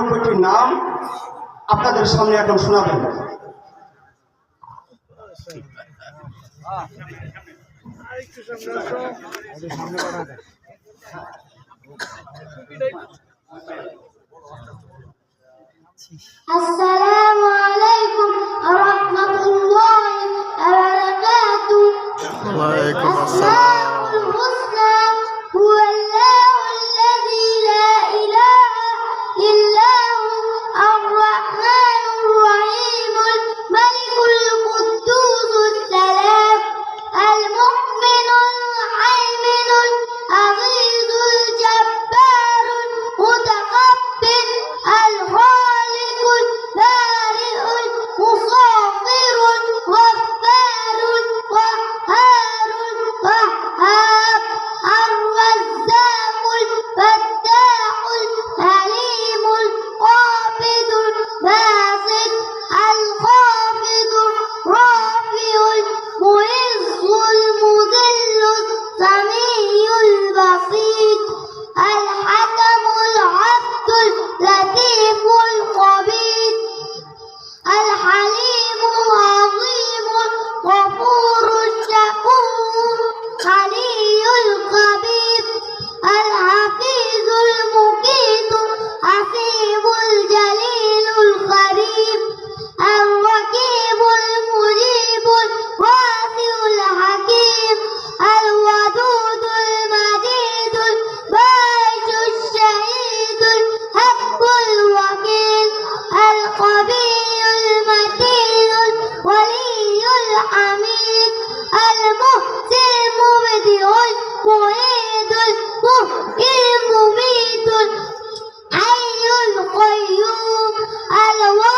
উপরটির নাম আপনাদের সামনে এখন শোনাবেন। আসসালামু আলাইকুম ওয়া রাহমাতুল্লাহি ওয়া বারাকাতুহু। ওয়া আলাইকুম আসসালাম। مميت حي القيوم الوحيد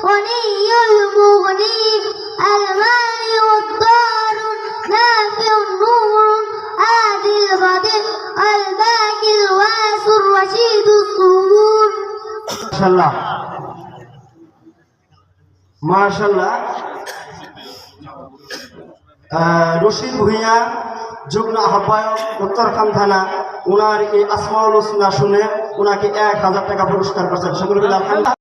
الجامع الغني المغني المانع الدار نافع النور هادي البديع الباقي الواسع الرشيد الصبور মাশাল্লাহ মাশাল্লাহ আহ, রশিদ ভুইয়া যুগ্ম আহ্বায়ক উত্তরখান থানা ওনার এই আসমাউল হোসনা শুনে ওনাকে এক হাজার টাকা পুরস্কার করছেন সকলে মিলে আলহামদুলিল্লাহ।